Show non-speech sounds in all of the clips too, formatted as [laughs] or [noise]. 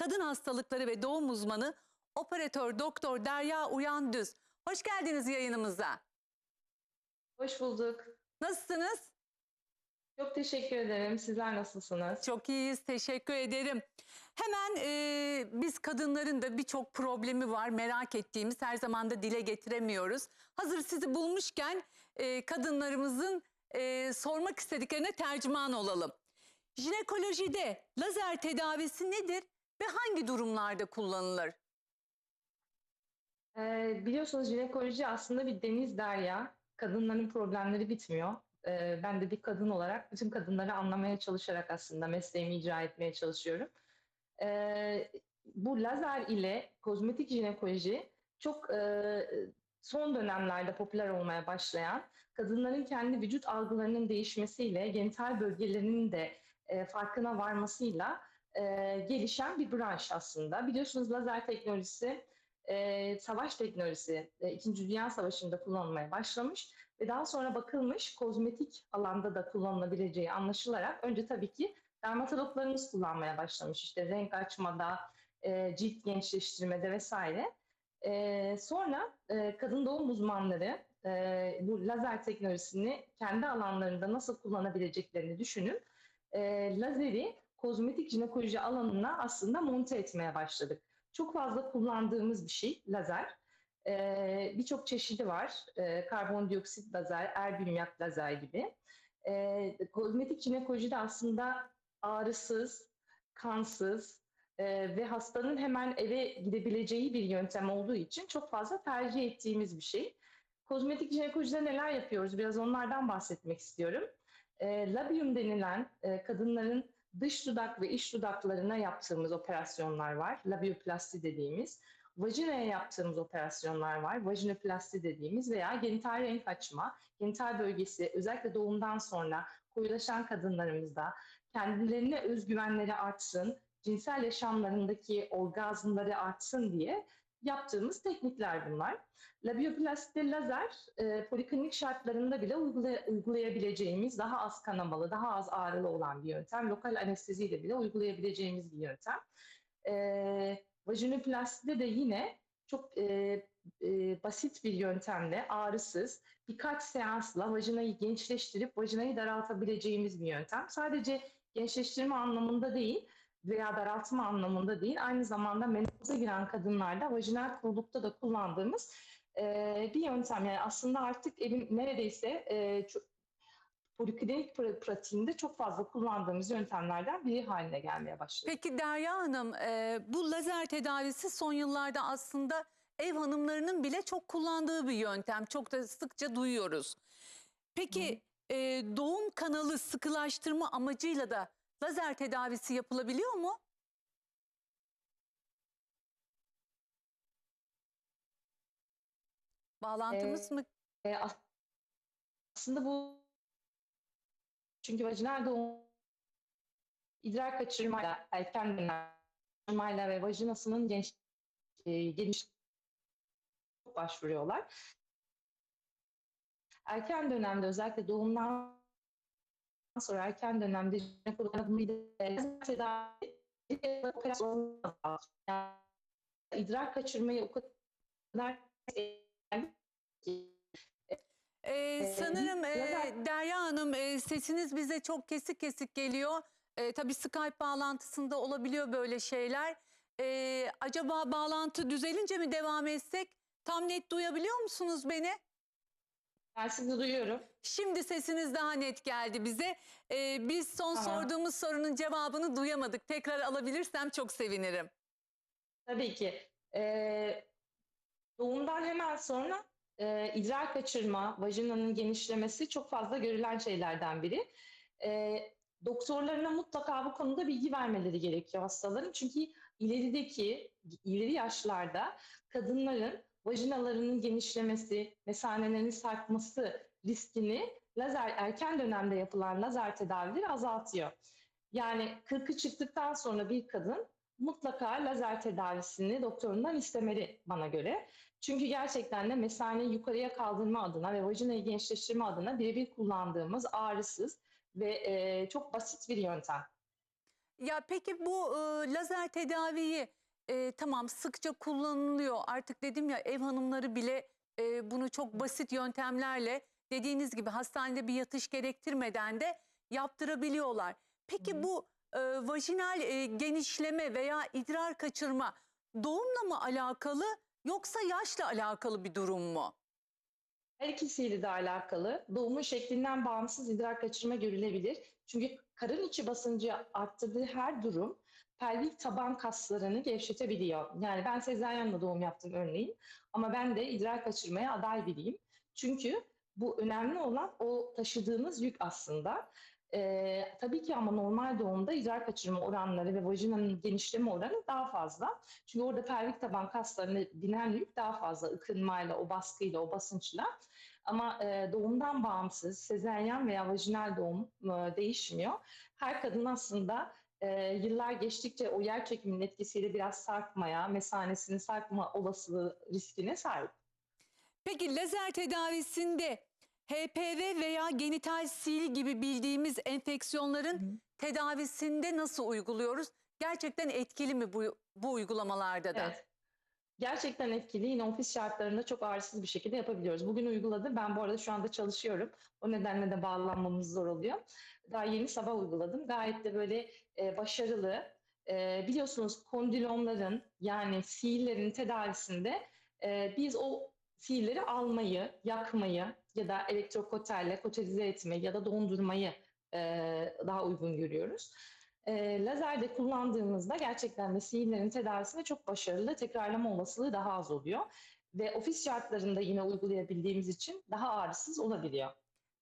kadın hastalıkları ve doğum uzmanı operatör doktor Derya Uyan Düz. Hoş geldiniz yayınımıza. Hoş bulduk. Nasılsınız? Çok teşekkür ederim. Sizler nasılsınız? Çok iyiyiz, teşekkür ederim. Hemen e, biz kadınların da birçok problemi var merak ettiğimiz her zaman da dile getiremiyoruz. Hazır sizi bulmuşken e, kadınlarımızın e, sormak istediklerine tercüman olalım. Jinekolojide lazer tedavisi nedir ve hangi durumlarda kullanılır? Ee, biliyorsunuz jinekoloji aslında bir deniz derya. Kadınların problemleri bitmiyor. Ee, ben de bir kadın olarak bütün kadınları anlamaya çalışarak aslında mesleğimi icra etmeye çalışıyorum. Ee, bu lazer ile kozmetik jinekoloji çok e, son dönemlerde popüler olmaya başlayan, kadınların kendi vücut algılarının değişmesiyle, genital bölgelerinin de e, farkına varmasıyla e, gelişen bir branş aslında. Biliyorsunuz lazer teknolojisi e, savaş teknolojisi e, İkinci Dünya Savaşı'nda kullanılmaya başlamış ve daha sonra bakılmış kozmetik alanda da kullanılabileceği anlaşılarak önce tabii ki dermatologlarımız kullanmaya başlamış işte renk açmada, e, cilt gençleştirmede vesaire. E, sonra e, kadın doğum uzmanları e, bu lazer teknolojisini kendi alanlarında nasıl kullanabileceklerini düşünüp e, lazeri kozmetik jinekoloji alanına aslında monte etmeye başladık çok fazla kullandığımız bir şey lazer. Ee, Birçok çeşidi var. Ee, karbondioksit lazer, erbium yak lazer gibi. Ee, kozmetik jinekolojide aslında ağrısız, kansız e, ve hastanın hemen eve gidebileceği bir yöntem olduğu için çok fazla tercih ettiğimiz bir şey. Kozmetik jinekolojide neler yapıyoruz? Biraz onlardan bahsetmek istiyorum. E, labium denilen e, kadınların dış dudak ve iç dudaklarına yaptığımız operasyonlar var. Labioplasti dediğimiz. Vajinaya yaptığımız operasyonlar var. Vajinoplasti dediğimiz veya genital renk açma, genital bölgesi özellikle doğumdan sonra koyulaşan kadınlarımızda kendilerine özgüvenleri artsın, cinsel yaşamlarındaki orgazmları artsın diye yaptığımız teknikler bunlar. Labioplastikte lazer e, poliklinik şartlarında bile uygulay- uygulayabileceğimiz daha az kanamalı, daha az ağrılı olan bir yöntem. Lokal anesteziyle bile uygulayabileceğimiz bir yöntem. E, vajinoplastide de yine çok e, e, basit bir yöntemle ağrısız birkaç seansla vajinayı gençleştirip vajinayı daraltabileceğimiz bir yöntem. Sadece gençleştirme anlamında değil, veya daraltma anlamında değil, aynı zamanda menopoza giren kadınlarda vajinal kurulukta da kullandığımız e, bir yöntem. Yani aslında artık evin neredeyse e, çok, poliklinik pra- pratiğinde çok fazla kullandığımız yöntemlerden biri haline gelmeye başladı. Peki Derya Hanım e, bu lazer tedavisi son yıllarda aslında ev hanımlarının bile çok kullandığı bir yöntem. Çok da sıkça duyuyoruz. Peki e, doğum kanalı sıkılaştırma amacıyla da lazer tedavisi yapılabiliyor mu? Bağlantımız Ee, mı? E, as- aslında bu çünkü vajinal doğum idrar kaçırmayla, erken kaçırmayla ve vajinasının genç, e, geniş başvuruyorlar. Erken dönemde özellikle doğumdan sonra erken dönemde jinekologların tedavi operasyon yani idrar kaçırmayı o kadar Ee, sanırım e, Derya Hanım e, sesiniz bize çok kesik kesik geliyor. E, tabii Skype bağlantısında olabiliyor böyle şeyler. E, acaba bağlantı düzelince mi devam etsek? Tam net duyabiliyor musunuz beni? Ben sizi duyuyorum. Şimdi sesiniz daha net geldi bize. E, biz son Tamam. sorduğumuz sorunun cevabını duyamadık. Tekrar alabilirsem çok sevinirim. Tabii ki. Ee, doğumdan hemen sonra e, idrar kaçırma, vajinanın genişlemesi çok fazla görülen şeylerden biri. Ee, doktorlarına mutlaka bu konuda bilgi vermeleri gerekiyor hastaların. Çünkü ilerideki, ileri yaşlarda kadınların vajinalarının genişlemesi, mesanelerinin sarkması riskini lazer erken dönemde yapılan lazer tedavileri azaltıyor. Yani 40'ı çıktıktan sonra bir kadın mutlaka lazer tedavisini doktorundan istemeli bana göre. Çünkü gerçekten de mesaneyi yukarıya kaldırma adına ve vajinayı gençleştirme adına birebir kullandığımız ağrısız ve e, çok basit bir yöntem. Ya peki bu e, lazer tedaviyi e, tamam sıkça kullanılıyor. Artık dedim ya ev hanımları bile e, bunu çok basit yöntemlerle dediğiniz gibi hastanede bir yatış gerektirmeden de yaptırabiliyorlar. Peki Hı bu e, vajinal e, genişleme veya idrar kaçırma doğumla mı alakalı yoksa yaşla alakalı bir durum mu? Her ikisiyle de alakalı. Doğumun şeklinden bağımsız idrar kaçırma görülebilir. Çünkü karın içi basıncı arttırdığı her durum pelvik taban kaslarını gevşetebiliyor. Yani ben sezaryenle doğum yaptım örneğin ama ben de idrar kaçırmaya aday biriyim. Çünkü bu önemli olan o taşıdığınız yük aslında. Ee, tabii ki ama normal doğumda idrar kaçırma oranları ve vajinanın genişleme oranı daha fazla. Çünkü orada pelvik taban kaslarına binen yük daha fazla ıkınmayla, o baskıyla, o basınçla. Ama e, doğumdan bağımsız, sezeryan veya vajinal doğum e, değişmiyor. Her kadın aslında e, yıllar geçtikçe o yer çekiminin etkisiyle biraz sarkmaya, mesanesini sarkma olasılığı riskine sahip. Peki lazer tedavisinde HPV veya genital sil gibi bildiğimiz enfeksiyonların tedavisinde nasıl uyguluyoruz? Gerçekten etkili mi bu, bu uygulamalarda da? Evet. Gerçekten etkili. Yine ofis şartlarında çok ağrısız bir şekilde yapabiliyoruz. Bugün uyguladım. Ben bu arada şu anda çalışıyorum. O nedenle de bağlanmamız zor oluyor. Daha yeni sabah uyguladım. Gayet de böyle e, başarılı. E, biliyorsunuz kondilomların yani sihirlerin tedavisinde e, biz o sihirleri almayı, yakmayı ya da elektrokotelle koterize etmeyi ya da dondurmayı e, daha uygun görüyoruz. E, lazerde kullandığımızda gerçekten de sihirlerin tedavisinde çok başarılı, tekrarlama olasılığı daha az oluyor. Ve ofis şartlarında yine uygulayabildiğimiz için daha ağrısız olabiliyor.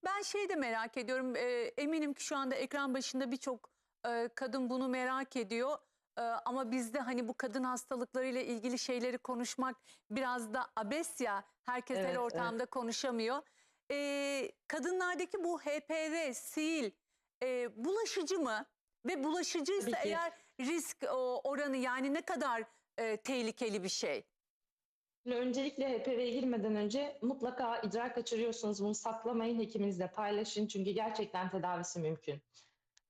Ben şeyi de merak ediyorum. e, eminim ki şu anda ekran başında birçok e, kadın bunu merak ediyor. E, ama bizde hani bu kadın hastalıklarıyla ilgili şeyleri konuşmak biraz da abes ya. Herkes her Evet, evet. ortamda konuşamıyor. E, kadınlardaki bu HPV, sil e, bulaşıcı mı? Ve bulaşıcıysa Tabii ki. eğer risk o, oranı yani ne kadar e, tehlikeli bir şey? Şimdi öncelikle HPV'ye girmeden önce mutlaka idrar kaçırıyorsunuz. Bunu saklamayın, hekiminizle paylaşın. Çünkü gerçekten tedavisi mümkün.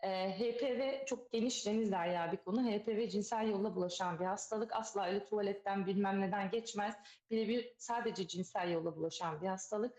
Ee, HPV çok geniş deniz derya bir konu. HPV cinsel yolla bulaşan bir hastalık. Asla öyle tuvaletten bilmem neden geçmez. Birebir sadece cinsel yolla bulaşan bir hastalık.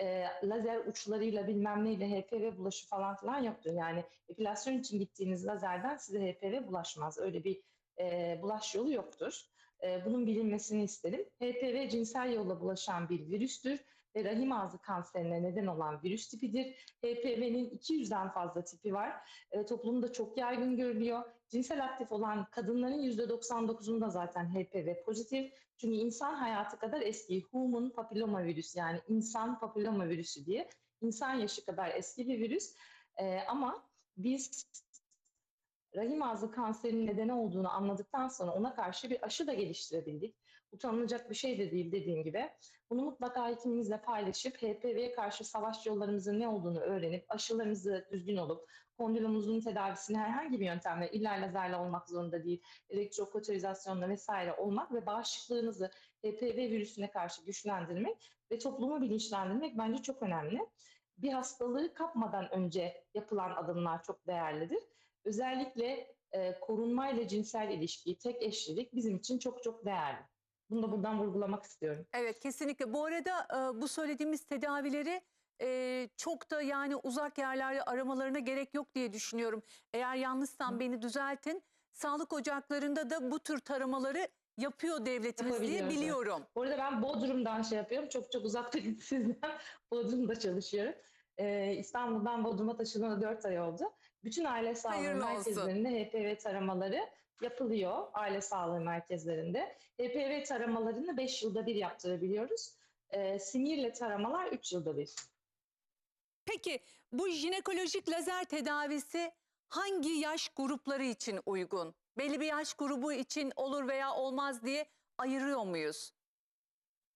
Ee, lazer uçlarıyla bilmem neyle HPV bulaşı falan filan yoktur. Yani epilasyon için gittiğiniz lazerden size HPV bulaşmaz. Öyle bir e, bulaş yolu yoktur. E, bunun bilinmesini isterim. HPV cinsel yolla bulaşan bir virüstür ve rahim ağzı kanserine neden olan virüs tipidir. HPV'nin 200'den fazla tipi var. E, toplumda çok yaygın görülüyor. Cinsel aktif olan kadınların %99'unda zaten HPV pozitif. Çünkü insan hayatı kadar eski human papilloma virüsü yani insan papilloma virüsü diye insan yaşı kadar eski bir virüs. E, ama biz rahim ağzı kanserinin nedeni olduğunu anladıktan sonra ona karşı bir aşı da geliştirebildik. Utanılacak bir şey de değil dediğim gibi. Bunu mutlaka hekiminizle paylaşıp HPV'ye karşı savaş yollarımızın ne olduğunu öğrenip aşılarımızı düzgün olup kondilomumuzun tedavisini herhangi bir yöntemle illa lazerle olmak zorunda değil, elektrokoterizasyonla vesaire olmak ve bağışıklığınızı HPV virüsüne karşı güçlendirmek ve toplumu bilinçlendirmek bence çok önemli. Bir hastalığı kapmadan önce yapılan adımlar çok değerlidir özellikle e, korunmayla cinsel ilişki, tek eşlilik bizim için çok çok değerli. Bunu da buradan vurgulamak istiyorum. Evet kesinlikle. Bu arada e, bu söylediğimiz tedavileri e, çok da yani uzak yerlerde aramalarına gerek yok diye düşünüyorum. Eğer yanlışsam Hı. beni düzeltin. Sağlık ocaklarında da bu tür taramaları yapıyor devletimiz diye biliyorum. Bu arada ben Bodrum'dan şey yapıyorum. Çok çok uzakta [laughs] sizden. Bodrum'da çalışıyorum. Ee, İstanbul'dan Bodrum'a taşınalı 4 ay oldu. Bütün aile sağlığı merkezlerinde HPV taramaları yapılıyor aile sağlığı merkezlerinde. HPV taramalarını 5 yılda bir yaptırabiliyoruz. Ee, sinirle taramalar 3 yılda bir. Peki bu jinekolojik lazer tedavisi hangi yaş grupları için uygun? Belli bir yaş grubu için olur veya olmaz diye ayırıyor muyuz?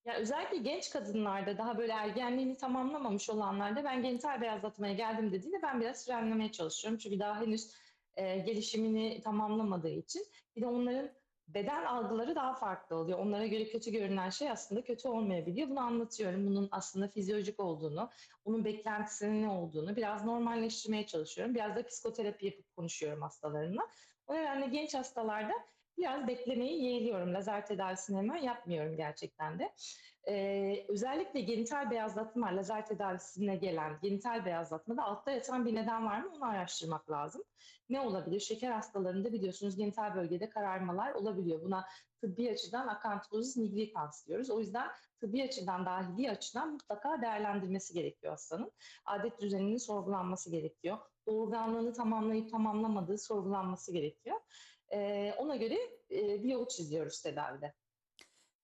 Ya özellikle genç kadınlarda daha böyle ergenliğini tamamlamamış olanlarda ben genital beyazlatmaya geldim dediğinde ben biraz frenlemeye çalışıyorum. Çünkü daha henüz e, gelişimini tamamlamadığı için. Bir de onların beden algıları daha farklı oluyor. Onlara göre kötü görünen şey aslında kötü olmayabiliyor. Bunu anlatıyorum. Bunun aslında fizyolojik olduğunu, onun beklentisinin ne olduğunu biraz normalleştirmeye çalışıyorum. Biraz da psikoterapi yapıp konuşuyorum hastalarımla. O nedenle genç hastalarda biraz beklemeyi yeğliyorum. Lazer tedavisini hemen yapmıyorum gerçekten de. Ee, özellikle genital beyazlatma, lazer tedavisine gelen genital beyazlatmada altta yatan bir neden var mı onu araştırmak lazım. Ne olabilir? Şeker hastalarında biliyorsunuz genital bölgede kararmalar olabiliyor. Buna tıbbi açıdan akantozis nigricans diyoruz. O yüzden tıbbi açıdan, dahili açıdan mutlaka değerlendirmesi gerekiyor hastanın. Adet düzeninin sorgulanması gerekiyor. Doğurganlığını tamamlayıp tamamlamadığı sorgulanması gerekiyor. Ee, ona göre e, bir yol çiziyoruz tedavide.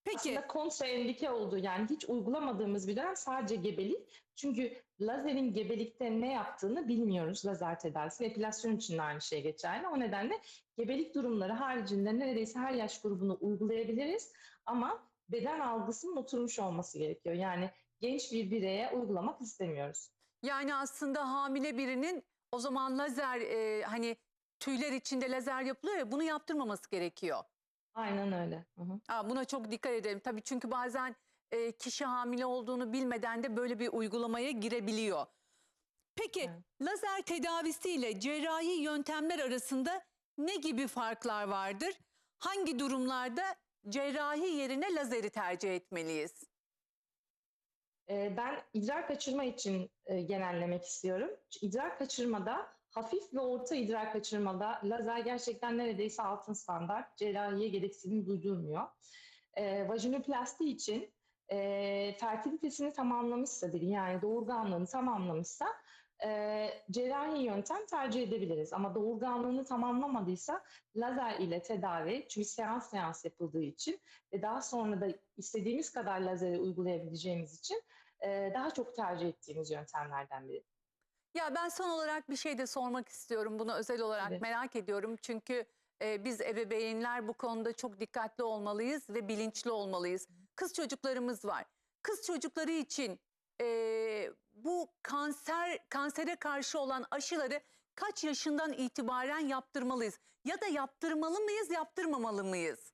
Peki Aslında kontraindike olduğu yani hiç uygulamadığımız bir dönem sadece gebelik. Çünkü lazerin gebelikte ne yaptığını bilmiyoruz lazer tedavisi. Epilasyon için de aynı şey geçerli. O nedenle gebelik durumları haricinde neredeyse her yaş grubunu uygulayabiliriz. Ama beden algısının oturmuş olması gerekiyor. Yani genç bir bireye uygulamak istemiyoruz. yani aslında hamile birinin o zaman lazer e, hani tüyler içinde lazer yapılıyor ya bunu yaptırmaması gerekiyor. Aynen öyle. Hı hı. Aa, buna çok dikkat edelim. Tabii çünkü bazen e, kişi hamile olduğunu bilmeden de böyle bir uygulamaya girebiliyor. Peki Evet. lazer tedavisiyle cerrahi yöntemler arasında ne gibi farklar vardır? Hangi durumlarda cerrahi yerine lazeri tercih etmeliyiz? Ee, Ben idrar kaçırma için e, genellemek istiyorum. İdrar kaçırmada hafif ve orta idrar kaçırmada lazer gerçekten neredeyse altın standart. Cerrahiye gereksinim duydurmuyor. E, vajinoplasti için e, fertilitesini tamamlamışsa biri yani doğurganlığını tamamlamışsa e, cerrahi yöntem tercih edebiliriz. Ama doğurganlığını tamamlamadıysa lazer ile tedavi çünkü seans seans yapıldığı için ve daha sonra da istediğimiz kadar lazeri uygulayabileceğimiz için e, daha çok tercih ettiğimiz yöntemlerden biri. Ya ben son olarak bir şey de sormak istiyorum. Bunu özel olarak Tabii. merak ediyorum. Çünkü e, biz ebeveynler bu konuda çok dikkatli olmalıyız ve bilinçli olmalıyız. Kız çocuklarımız var. Kız çocukları için e, bu kanser kansere karşı olan aşıları kaç yaşından itibaren yaptırmalıyız? Ya da yaptırmalı mıyız, yaptırmamalı mıyız?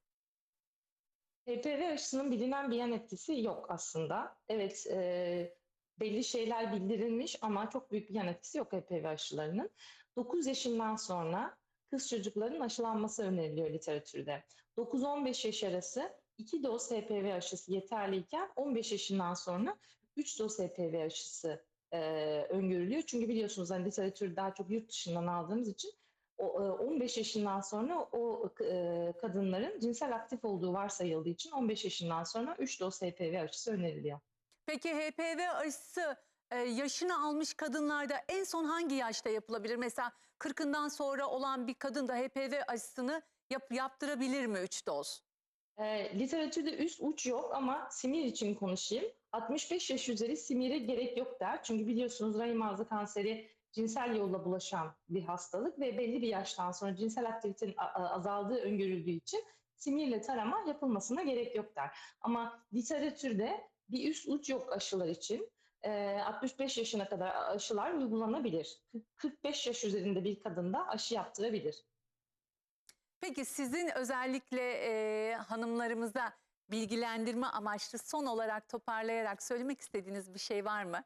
HPV aşısının bilinen bir yan etkisi yok aslında. Evet, e, belli şeyler bildirilmiş ama çok büyük bir yan etkisi yok HPV aşılarının. 9 yaşından sonra kız çocukların aşılanması öneriliyor literatürde. 9-15 yaş arası 2 doz HPV aşısı yeterliyken 15 yaşından sonra 3 doz HPV aşısı e, öngörülüyor. Çünkü biliyorsunuz hani literatürü daha çok yurt dışından aldığımız için o, e, 15 yaşından sonra o e, kadınların cinsel aktif olduğu varsayıldığı için 15 yaşından sonra 3 doz HPV aşısı öneriliyor. Peki HPV aşısı e, yaşını almış kadınlarda en son hangi yaşta yapılabilir? Mesela 40'ından sonra olan bir kadın da HPV aşısını yap, yaptırabilir mi 3 doz? E, literatürde üst uç yok ama simir için konuşayım. 65 yaş üzeri simire gerek yok der. Çünkü biliyorsunuz rahim ağzı kanseri cinsel yolla bulaşan bir hastalık ve belli bir yaştan sonra cinsel aktivitenin azaldığı öngörüldüğü için simirle tarama yapılmasına gerek yok der. Ama literatürde bir üst uç yok aşılar için. E, 65 yaşına kadar aşılar uygulanabilir. 45 yaş üzerinde bir kadında aşı yaptırabilir. Peki sizin özellikle e, hanımlarımıza bilgilendirme amaçlı son olarak toparlayarak söylemek istediğiniz bir şey var mı?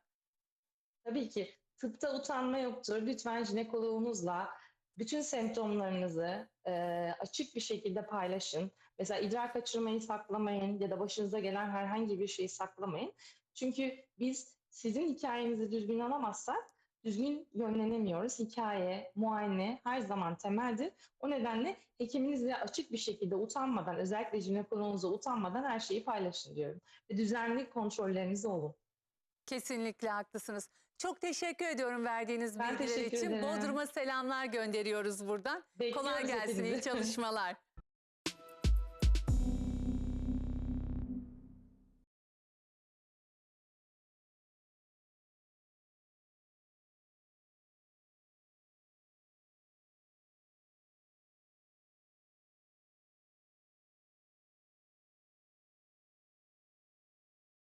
Tabii ki tıpta utanma yoktur. Lütfen jinekoloğunuzla bütün semptomlarınızı e, açık bir şekilde paylaşın. Mesela idrar kaçırmayı saklamayın ya da başınıza gelen herhangi bir şeyi saklamayın. Çünkü biz sizin hikayenizi düzgün alamazsak düzgün yönlenemiyoruz. Hikaye, muayene her zaman temeldir. O nedenle hekiminizle açık bir şekilde utanmadan, özellikle jinekoloğunuza utanmadan her şeyi paylaşın diyorum. Ve düzenli kontrolleriniz olun. Kesinlikle haklısınız. Çok teşekkür ediyorum verdiğiniz Ben bilgiler için. ederim. Bodrum'a selamlar gönderiyoruz buradan. Kolay Bekliyoruz gelsin, iyi hepinizi. [laughs] çalışmalar.